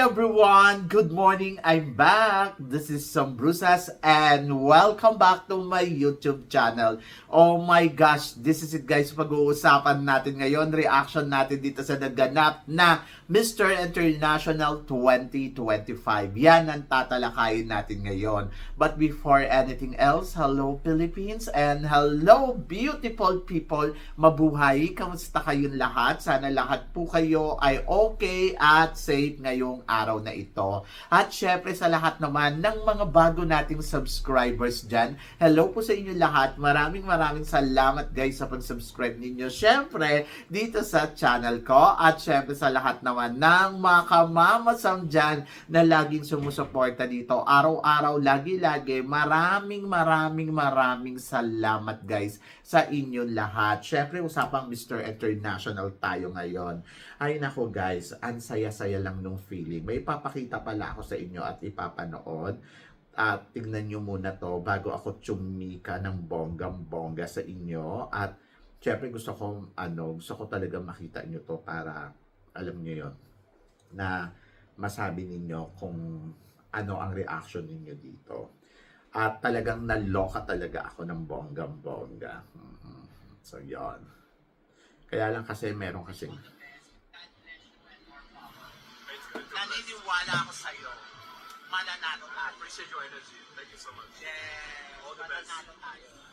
Everyone! Good morning! I'm back! This is Some Brusas and welcome back to my YouTube channel. Oh my gosh! This is it guys, pag-uusapan natin ngayon, reaction natin dito sa naganap na Mr. International 2025. Yan ang tatalakayin natin ngayon. But before anything else, hello Philippines and hello beautiful people! Mabuhay! Kamusta kayong lahat? Sana lahat po kayo ay okay at safe ngayong araw na ito. At syempre sa lahat naman ng mga bago nating subscribers dyan, hello po sa inyo lahat. Maraming maraming salamat guys sa pag-subscribe ninyo. Syempre, dito sa channel ko at syempre sa lahat naman ng mga kamamasang dyan na laging sumusuporta dito. Araw-araw, lagi-lagi, maraming maraming maraming salamat guys sa inyong lahat. Syempre, usapang Mr. International tayo ngayon. Ay nako guys, ang saya-saya lang nung feeling. May papakita pala ako sa inyo at ipapanood. At tignan nyo muna to bago ako tsumika ng bonggang-bongga sa inyo. At syempre gusto ko, ano, gusto ko talaga makita nyo to para alam nyo yon na masabi ninyo kung ano ang reaction ninyo dito. At talagang naloka talaga ako ng bonggang-bongga. Mhm. So, yon. Kaya lang kasi meron kasing naniniwala ako sa'yo. Mananalo tayo. appreciate your energy. Thank you so much. Yeah, All the best. mananalo tayo.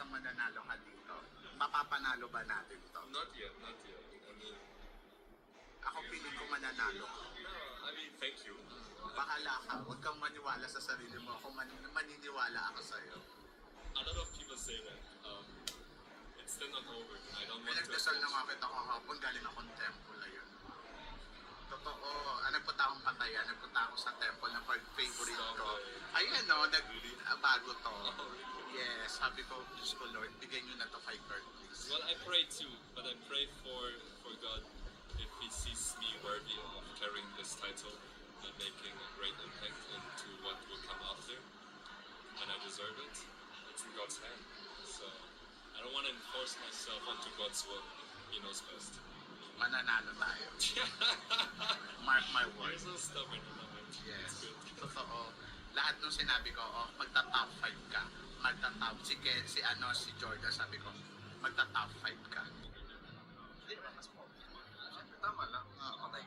Maasang mananalo ka dito. Mapapanalo ba natin to? Not yet, not yet. I mean, Ako piling ko mananalo. no, I mean, thank you. Bahala ka. Huwag kang maniwala sa sarili mo. Ako man, maniniwala ako sa'yo. A lot of people say that. Um, it's still not over. I don't want to. Pinagdasal na nga kita kahapon. Galing akong temple ayun. Totoo. Ah, nagpunta akong pataya. Nagpunta ako sa temple na favorite ko. Ayun no, nag, ah, bago to. Oh, really? Yes, sabi ko, Diyos ko Lord, bigyan nyo na to kay Kurt, please. Well, I pray too, but I pray for for God if He sees me worthy of carrying this title and making a great impact into what will come after, and I deserve it. It's in God's hand. So I don't want to enforce myself onto God's will. He knows best. Mananalo tayo. Mark my You're words. so stubborn. I love it. Yes. It's good. Totoo. Lahat nung sinabi ko, oh, magta-top 5 ka. Magta-top. Si, Ken, si ano, si Jordan, sabi ko, magta-top 5 ka. Hindi naman mas po. Tama lang. Okay.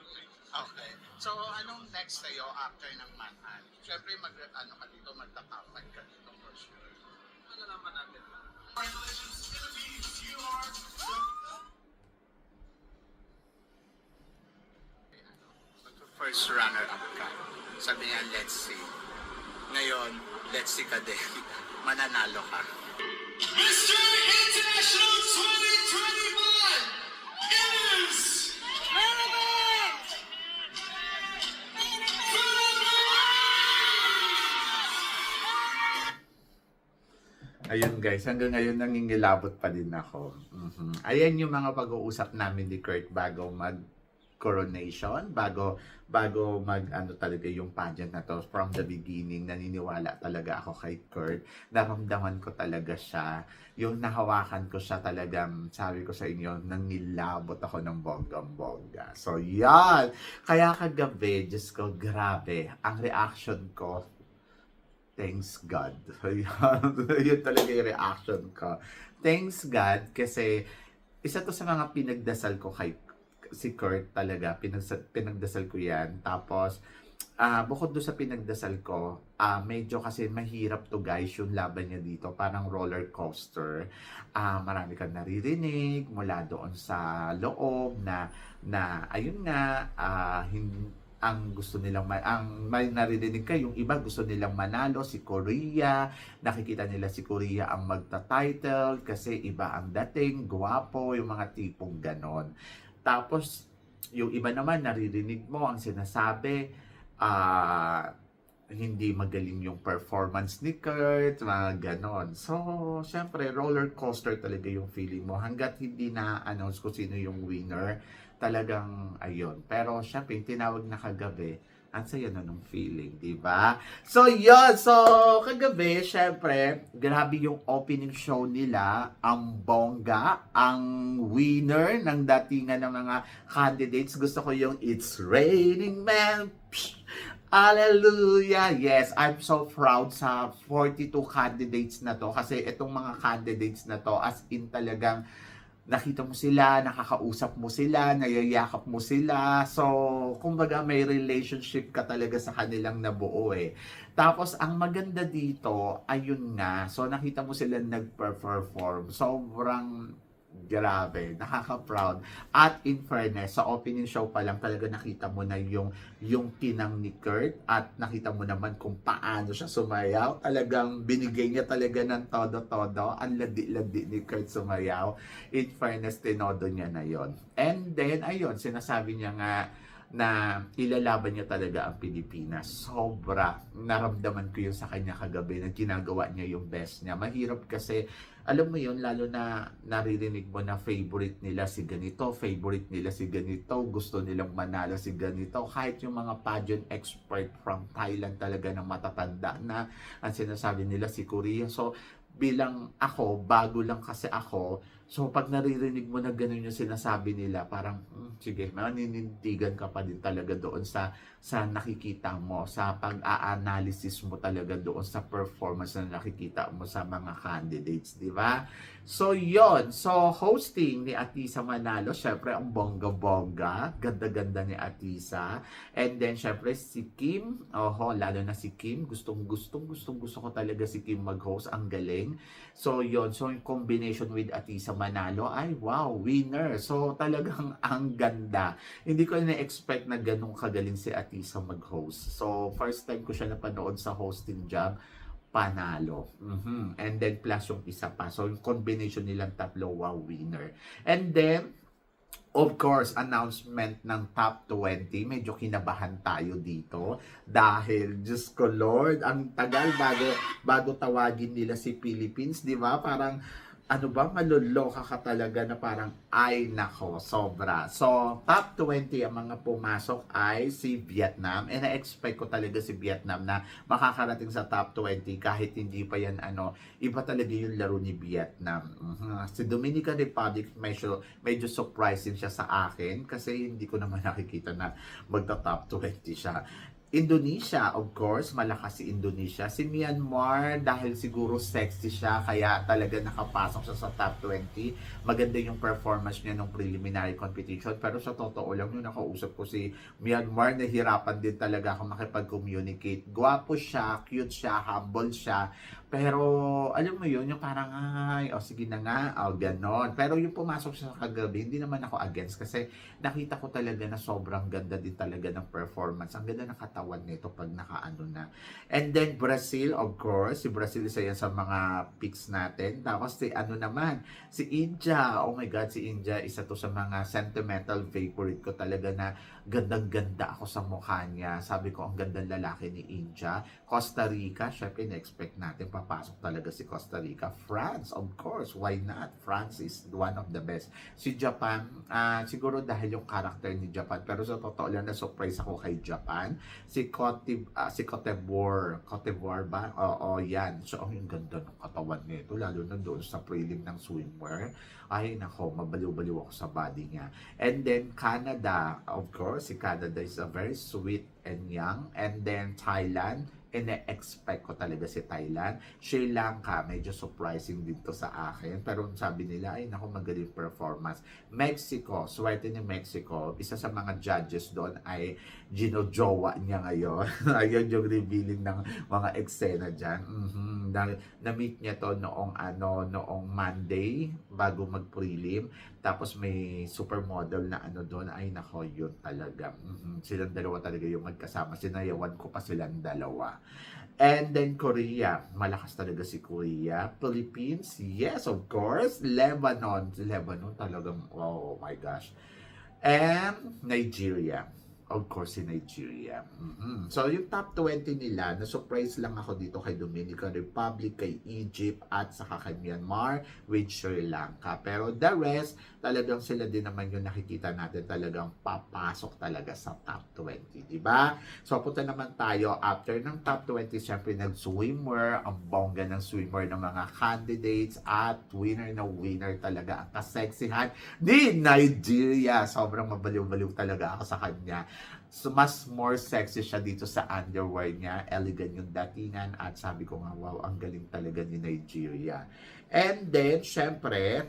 Okay. So, anong next sa'yo after ng Manhunt? Siyempre, mag, ano ka dito, magta-top 5 ka dito for sure. Malalaman natin. First runner-up ka. Sabi niya, let's see. Ngayon, let's see ka din. Mananalo ka. Mr. International 2025 is. Ayun guys, hanggang ngayon nangingilabot pa din ako. Mhm. Ayan yung mga pag-uusap namin ni Kurt bago mag coronation, bago bago mag ano talaga yung pageant na to from the beginning naniniwala talaga ako kay Kurt. Naramdaman ko talaga siya. Yung nahawakan ko siya talagang sabi ko sa inyo nangilabot ako ng bonggang bongga so yan! Kaya kagabi Diyos ko grabe ang reaction ko thanks God. Yun talaga yung reaction ko. Thanks God kasi isa to sa mga pinagdasal ko kay si Kurt talaga. Pinagsa, pinagdasal ko yan. Tapos, ah bukod doon sa pinagdasal ko, ah medyo kasi mahirap to guys yung laban niya dito. Parang roller coaster. Ah marami kang naririnig mula doon sa loob na, na ayun nga, ah hin- ang gusto nilang ma- ang may naririnig ka yung iba gusto nilang manalo si Korea nakikita nila si Korea ang magta-title kasi iba ang dating guwapo yung mga tipong ganon tapos yung iba naman naririnig mo ang sinasabi ah hindi magaling yung performance ni Kurt, mga ganon. So, syempre, roller coaster talaga yung feeling mo. Hanggat hindi na-announce kung sino yung winner, talagang ayun. Pero syempre, yung tinawag na kagabi, Ang saya na nung feeling, di ba? So, yun. So, kagabi, syempre, grabe yung opening show nila. Ang bongga, ang winner ng datingan ng mga candidates. Gusto ko yung It's Raining Man. Hallelujah! Yes, I'm so proud sa 42 candidates na to kasi itong mga candidates na to as in talagang nakita mo sila, nakakausap mo sila, nayayakap mo sila. So, kumbaga may relationship ka talaga sa kanilang nabuo eh. Tapos, ang maganda dito, ayun nga, so nakita mo sila nag-perform. Sobrang grabe, nakaka-proud. At in fairness, sa opening show pa lang talaga nakita mo na yung yung tinang ni Kurt at nakita mo naman kung paano siya sumayaw. Talagang binigay niya talaga ng todo-todo. Ang ladi-ladi ni Kurt sumayaw. In fairness, tinodo niya na yon. And then, ayun, sinasabi niya nga na ilalaban niya talaga ang Pilipinas. Sobra. Naramdaman ko yun sa kanya kagabi na ginagawa niya yung best niya. Mahirap kasi, alam mo yun, lalo na naririnig mo na favorite nila si ganito, favorite nila si ganito, gusto nilang manalo si ganito. Kahit yung mga pageant expert from Thailand talaga na matatanda na ang sinasabi nila si Korea. So, bilang ako, bago lang kasi ako, So, pag naririnig mo na ganun yung sinasabi nila, parang, hmm, sige, maninindigan ka pa din talaga doon sa, sa nakikita mo, sa pag-a-analysis mo talaga doon sa performance na nakikita mo sa mga candidates, di ba? So, yon So, hosting ni Atisa Manalo, syempre, ang bongga-bongga, ganda-ganda ni Atisa. And then, syempre, si Kim, oho, lalo na si Kim, gustong, gustong, gustong, gusto ko talaga si Kim mag-host, ang galing. So, yon So, yung combination with Atisa Manalo, ay, wow, winner. So, talagang ang ganda. Hindi ko na-expect na ganun kagaling si Atisa mag-host. So, first time ko siya napanood sa hosting job, panalo. Mhm. And then, plus yung isa pa. So, yung combination nilang tatlo, wow, winner. And then, Of course, announcement ng top 20, medyo kinabahan tayo dito dahil Diyos ko Lord, ang tagal bago bago tawagin nila si Philippines, 'di ba? Parang ano ba, maluloka ka talaga na parang, ay nako, sobra. So, top 20 ang mga pumasok ay si Vietnam. And na-expect ko talaga si Vietnam na makakarating sa top 20 kahit hindi pa yan, ano, iba talaga yung laro ni Vietnam. Mhm. Si Dominican Republic, medyo, medyo surprising siya sa akin kasi hindi ko naman nakikita na magta-top 20 siya. Indonesia, of course, malakas si Indonesia. Si Myanmar, dahil siguro sexy siya, kaya talaga nakapasok siya sa top 20. Maganda yung performance niya nung preliminary competition. Pero sa totoo lang, nung nakausap ko si Myanmar, nahirapan din talaga ako makipag-communicate. Gwapo siya, cute siya, humble siya. Pero, alam mo yun, yung parang, ay, o sige na nga, o ganon. Pero yung pumasok siya sa kagabi, hindi naman ako against kasi nakita ko talaga na sobrang ganda din talaga ng performance. Ang ganda ng katawan nito pag nakaano na. And then Brazil, of course, si Brazil isa yan sa mga picks natin. Tapos si ano naman, si India. Oh my God, si India isa to sa mga sentimental favorite ko talaga na gandang-ganda ako sa mukha niya. Sabi ko, ang gandang lalaki ni India. Costa Rica, syempre na-expect natin papasok talaga si Costa Rica. France, of course, why not? France is one of the best. Si Japan, ah, siguro dahil yung character ni Japan, pero sa totoo lang na-surprise ako kay Japan. Si Cote, ah, si Cote d'Ivoire, Cote d'Ivoire ba? Oo, yan. So, ang ganda ng katawan nito, lalo na doon sa prelim ng swimwear. Ay, nako, mabaliw-baliw ako sa body niya. And then, Canada, of course, si Canada is a very sweet and young. And then, Thailand, ine-expect ko talaga si Thailand. Sri Lanka, medyo surprising dito sa akin. Pero sabi nila, ay naku, magaling performance. Mexico, swerte ni Mexico. Isa sa mga judges doon ay ginojowa niya ngayon. Ayun yung revealing ng mga eksena dyan. Mhm. Na, na-meet niya to noong, ano, noong Monday, bago mag-prelim. Tapos may supermodel na ano doon. Ay nako, yun talaga. Mhm. Silang dalawa talaga yung magkasama. Sinayawan ko pa silang dalawa. And then Korea, malakas talaga si Korea. Philippines, yes, of course. Lebanon, Lebanon talagang, oh my gosh. And Nigeria. Of course, si Nigeria. Mhm. So, yung top 20 nila, na-surprise lang ako dito kay Dominican Republic, kay Egypt, at saka kay Myanmar, with Sri Lanka. Pero the rest, talagang sila din naman yung nakikita natin talagang papasok talaga sa top 20, di ba? So, punta naman tayo after ng top 20, syempre nag-swimmer, ang bongga ng swimmer ng mga candidates, at winner na winner talaga ang kaseksihan ni Nigeria. Sobrang mabaliw-baliw talaga ako sa kanya. So, mas more sexy siya dito sa underwear niya. Elegant yung datingan at sabi ko nga, wow, ang galing talaga ni Nigeria. And then, syempre,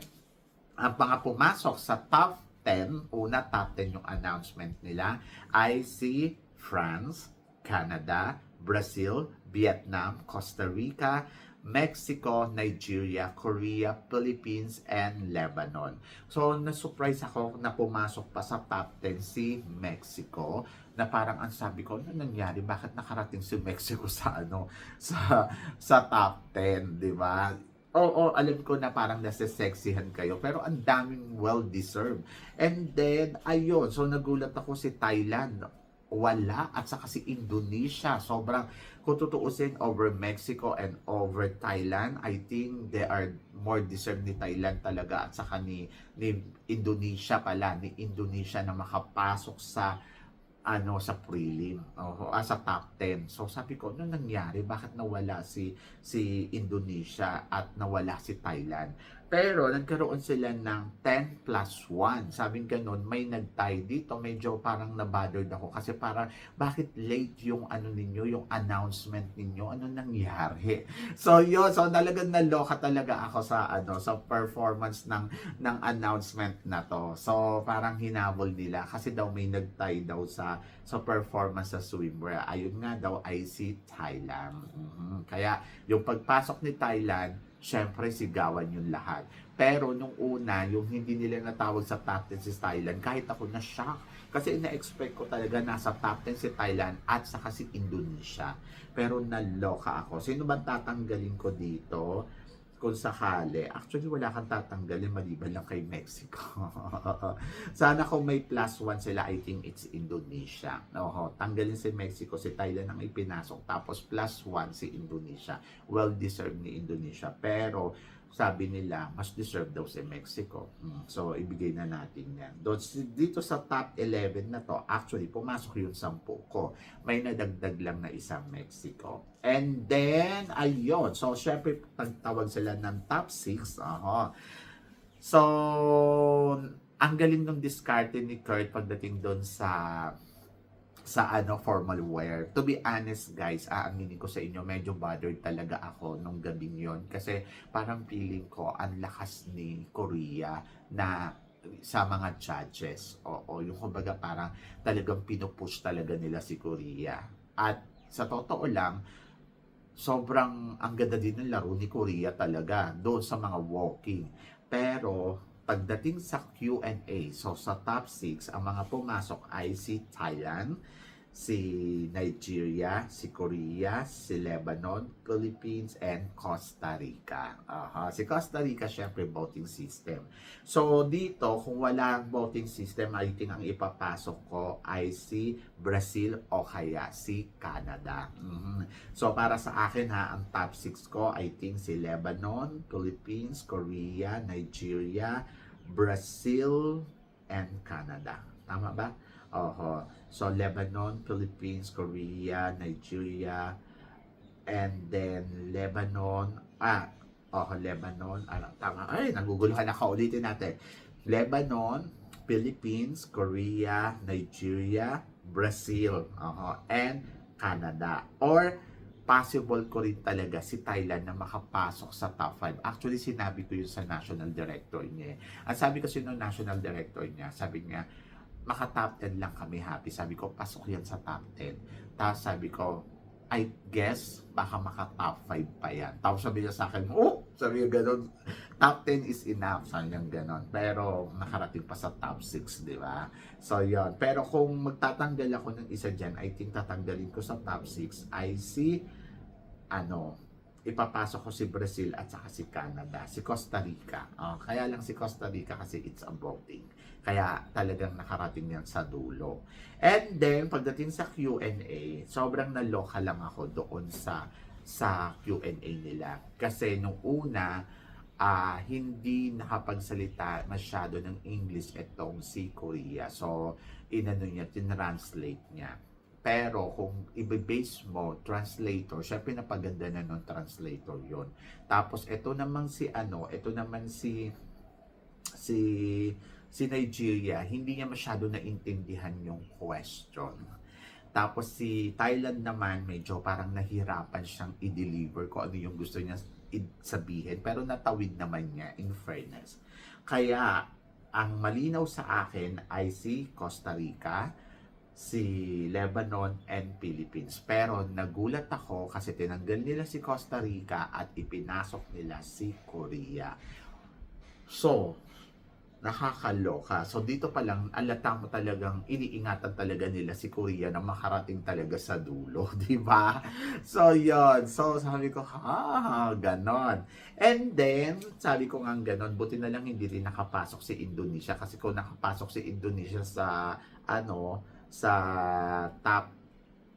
ang mga pumasok sa top 10, una top 10 yung announcement nila, ay si France, Canada, Brazil, Vietnam, Costa Rica, Mexico, Nigeria, Korea, Philippines, and Lebanon. So, na-surprise ako na pumasok pa sa top 10 si Mexico na parang ang sabi ko, ano nangyari? Bakit nakarating si Mexico sa ano sa sa top 10, di ba? Oo, alam ko na parang nasa-sexihan kayo, pero ang daming well-deserved. And then, ayun, so nagulat ako si Thailand, wala, at saka si Indonesia, sobrang, kung tutuusin, over Mexico and over Thailand, I think they are more deserved ni Thailand talaga, at saka ni, ni Indonesia pala, ni Indonesia na makapasok sa ano sa prelim o ah, sa top 10. So sabi ko, ano nangyari? Bakit nawala si si Indonesia at nawala si Thailand? Pero nagkaroon sila ng 10 plus 1. Sabing ganun, may nag-tie dito. Medyo parang nabothered ako kasi parang bakit late yung ano ninyo, yung announcement ninyo? Ano nangyari? So yun, so talagang naloka talaga ako sa ano sa performance ng ng announcement na to. So parang hinabol nila kasi daw may nag-tie daw sa sa performance sa swimwear. Ayun nga daw ay si Thailand. Mhm. Kaya yung pagpasok ni Thailand, syempre sigawan yung lahat. Pero nung una, yung hindi nila natawag sa top 10 si Thailand, kahit ako na-shock. Kasi ina-expect ko talaga nasa top 10 si Thailand at saka si Indonesia. Pero naloka ako. Sino ba tatanggalin ko dito? Kung sakali, actually wala kang tatanggalin maliban lang kay Mexico. Sana kung may plus one sila, I think it's Indonesia. Oho, tanggalin si Mexico, si Thailand ang ipinasok, tapos plus one si Indonesia. Well-deserved ni Indonesia. Pero, sabi nila, mas deserve daw si Mexico. Hmm, So, ibigay na natin yan. Doon, dito sa top 11 na to, actually, pumasok yung 10 ko. May nadagdag lang na isang Mexico. And then, ayun. So, syempre, tawag sila ng top 6. Aha. So, ang galing ng diskarte ni Kurt pagdating doon sa sa ano formal wear. To be honest guys, aaminin ko sa inyo, medyo bothered talaga ako nung gabing yon kasi parang feeling ko ang lakas ni Korea na sa mga judges. Oo, yung kumbaga parang talagang pinupush talaga nila si Korea. At sa totoo lang, sobrang ang ganda din ng laro ni Korea talaga doon sa mga walking. Pero pagdating sa Q&A, so sa top 6, ang mga pumasok ay si Thailand, si Nigeria, si Korea, si Lebanon, Philippines, and Costa Rica. Aha. Si Costa Rica, syempre, voting system. So, dito, kung walang voting system, I think ang ipapasok ko ay si Brazil o kaya si Canada. Mhm. So, para sa akin ha, ang top 6 ko, I think si Lebanon, Philippines, Korea, Nigeria, Brazil, and Canada. Tama ba? Oho. So, Lebanon, Philippines, Korea, Nigeria, and then Lebanon, ah, oh, Lebanon, ano, tama, ay, naguguluhan ako, ulitin natin. Lebanon, Philippines, Korea, Nigeria, Brazil, oho, and Canada. Or, possible ko rin talaga si Thailand na makapasok sa top 5. Actually, sinabi ko yun sa national director niya. eh. Ang sabi kasi ng national director niya, sabi niya, maka top 10 lang kami happy. Sabi ko, pasok yan sa top 10. Tapos sabi ko, I guess, baka maka top 5 pa yan. Tapos sabi niya sa akin, oh, sabi niya ganun, top 10 is enough, sabi niya ganun. Pero nakarating pa sa top 6, di ba? So, yon Pero kung magtatanggal ako ng isa dyan, I think tatanggalin ko sa top 6 ay si, ano, ipapasok ko si Brazil at saka si Canada, si Costa Rica. Ah, kaya lang si Costa Rica kasi it's a voting. Kaya talagang nakarating yan sa dulo. And then, pagdating sa Q&A, sobrang naloka lang ako doon sa sa Q&A nila. Kasi nung una, ah hindi nakapagsalita masyado ng English itong si Korea. So, inano niya, tinranslate niya. Pero kung i-base mo, translator, syempre napaganda na ng translator yon. Tapos ito naman si ano, ito naman si si si Nigeria, hindi niya masyado naintindihan yung question. Tapos si Thailand naman, medyo parang nahirapan siyang i-deliver kung ano yung gusto niya sabihin. Pero natawid naman niya, in fairness. Kaya, ang malinaw sa akin ay si Costa Rica, si Lebanon, and Philippines. Pero nagulat ako kasi tinanggal nila si Costa Rica at ipinasok nila si Korea. So, nakakaloka. So dito pa lang, alata mo talagang iniingatan talaga nila si Korea na makarating talaga sa dulo, di ba? So yon So sabi ko, ha, ganon. And then, sabi ko nga ganon, buti na lang hindi rin nakapasok si Indonesia kasi kung nakapasok si Indonesia sa ano, sa top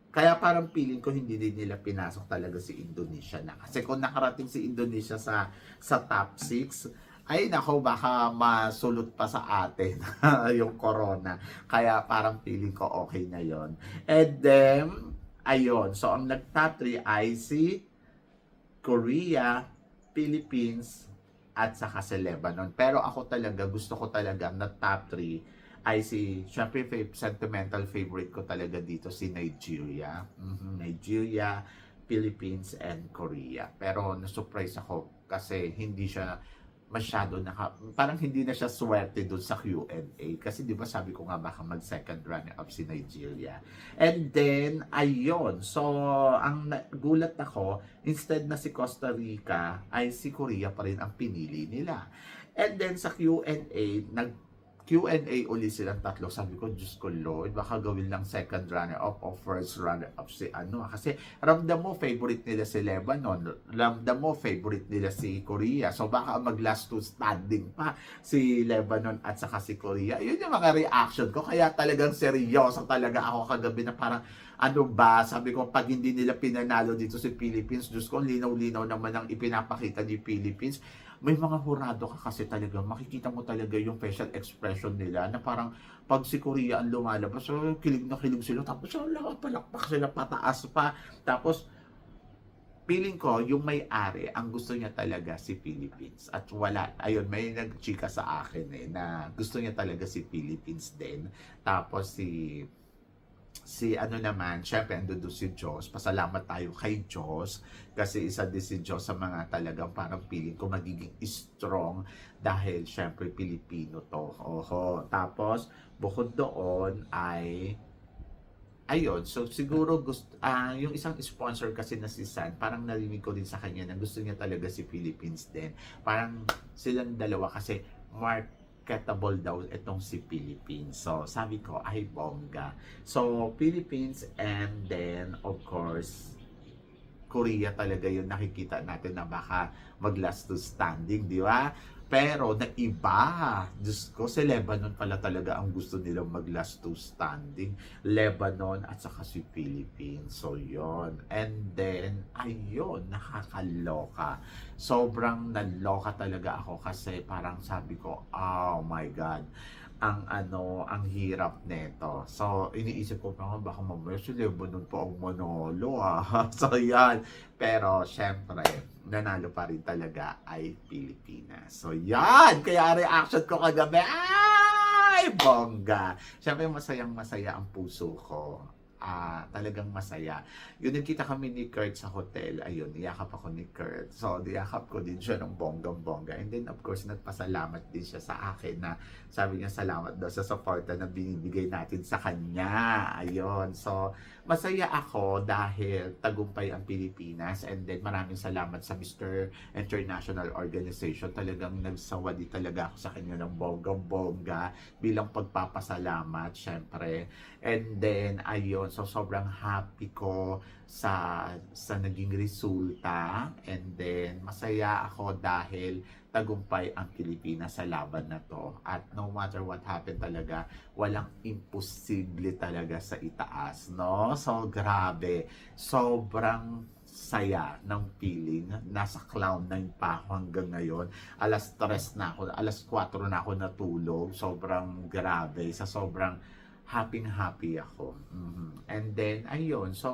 kaya parang feeling ko hindi din nila pinasok talaga si Indonesia na. Kasi kung nakarating si Indonesia sa sa top 6, ay nako baka masulot pa sa atin yung corona. Kaya parang feeling ko okay na yon. And then, ayun. So, ang nag-top 3 ay si Korea, Philippines, at saka si Lebanon. Pero ako talaga, gusto ko talaga na top 3 ay si, syempre sentimental favorite ko talaga dito si Nigeria. Mhm, Nigeria, Philippines, and Korea. Pero na-surprise ako kasi hindi siya masyado naka, parang hindi na siya swerte doon sa Q&A kasi 'di ba sabi ko nga baka mag second runner up si Nigeria. And then ayun, so ang gulat ako, instead na si Costa Rica ay si Korea pa rin ang pinili nila. And then sa Q&A, nag Q&A uli silang tatlo. Sabi ko, Diyos ko Lord, baka gawin lang second runner up o first runner up si ano. ah. Kasi ramdam mo favorite nila si Lebanon. Ramdam mo favorite nila si Korea. So baka mag last two standing pa si Lebanon at saka si Korea. Yun yung mga reaction ko. Kaya talagang seryoso talaga ako kagabi na parang ano ba, sabi ko, pag hindi nila pinanalo dito si Philippines, Diyos ko, linaw-linaw naman ang ipinapakita ni Philippines. May mga hurado ka kasi talaga, makikita mo talaga yung facial expression nila na parang pag si Korea ang lumalabas, so, kilig na kilig sila, tapos so, palakpak sila pataas pa. Tapos, feeling ko, yung may-ari, ang gusto niya talaga si Philippines. At wala, ayun, may nagchika sa akin eh, na gusto niya talaga si Philippines din. Tapos si si ano naman, syempre ando doon si Diyos. Pasalamat tayo kay Diyos kasi isa din si Diyos sa mga talagang parang feeling ko magiging strong dahil syempre Pilipino to. Oho. Tapos bukod doon ay ayun, so siguro gusto, ah yung isang sponsor kasi na si San, parang narinig ko din sa kanya na gusto niya talaga si Philippines din. Parang silang dalawa kasi marketable daw itong si Philippines. So, sabi ko, ay bongga. So, Philippines and then, of course, Korea talaga yung nakikita natin na baka mag last to standing, di ba? Pero na iba, Diyos ko, si Lebanon pala talaga ang gusto nilang mag last to standing. Lebanon at saka si Philippines. So, yon And then, ayun, nakakaloka. Sobrang naloka talaga ako kasi parang sabi ko, oh my God, ang ano, ang hirap nito. So, iniisip ko pa nga, baka mamaya si Lebanon po ang manolo ah. so, yan. Pero, syempre, nanalo pa rin talaga ay Pilipinas. So, yan! Kaya reaction ko kagabi, ay, bongga! Syempre, masayang masaya ang puso ko. Ah, talagang masaya. Yun, nagkita kami ni Kurt sa hotel. Ayun, niyakap ako ni Kurt. So, niyakap ko din siya ng bonggang-bongga. And then, of course, nagpasalamat din siya sa akin na sabi niya salamat daw sa suporta na binibigay natin sa kanya. Ayun. So, masaya ako dahil tagumpay ang Pilipinas and then maraming salamat sa Mr. International Organization. Talagang nagsawadi talaga ako sa kanya ng bonggang-bongga bilang pagpapasalamat, syempre. And then, ayun, ayun, so sobrang happy ko sa sa naging resulta. And then masaya ako dahil tagumpay ang Pilipinas sa laban na to. At no matter what happened talaga walang imposible talaga sa itaas no? So grabe. Sobrang saya ng feeling. Nasa clown nine pa ako hanggang ngayon. Alas 3 na ako alas 4 na ako natulog. Sobrang grabe. Sa sobrang happy happy ako. Mhm. And then, ayun. So,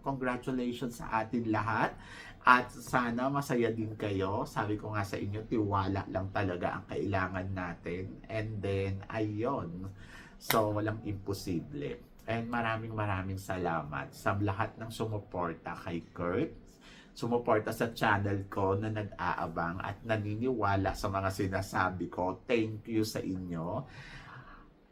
congratulations sa atin lahat. At sana masaya din kayo. Sabi ko nga sa inyo, tiwala lang talaga ang kailangan natin. And then, ayun. So, walang imposible. And maraming maraming salamat sa lahat ng sumuporta kay Kurt sumuporta sa channel ko na nag-aabang at naniniwala sa mga sinasabi ko. Thank you sa inyo.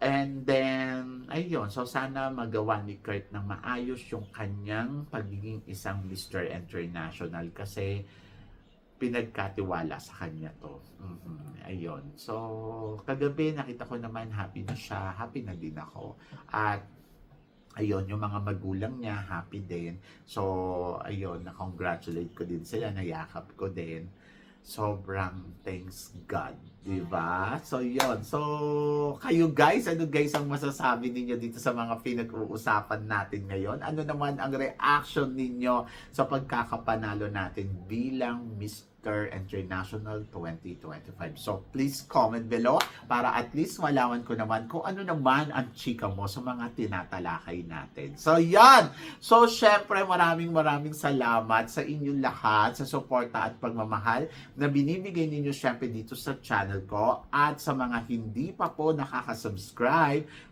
And then, ayun, so sana magawa ni Kurt ng maayos yung kanyang pagiging isang Mr. International kasi pinagkatiwala sa kanya to. Mhm, Ayun. So, kagabi nakita ko naman happy na siya, happy na din ako. At ayun, yung mga magulang niya, happy din. So, ayun, na-congratulate ko din sila, nayakap ko din. Sobrang thanks God, di ba? So, yun. So, kayo guys, ano guys ang masasabi ninyo dito sa mga pinag-uusapan natin ngayon? Ano naman ang reaction ninyo sa pagkakapanalo natin bilang Mr. International 2025? So, please comment below para at least malaman ko naman kung ano naman ang chika mo sa mga tinatalakay natin. So, yan! So, syempre, maraming maraming salamat sa inyong lahat sa suporta at pagmamahal na binibigay ninyo syempre dito sa channel ko at sa mga hindi pa po nakaka-subscribe,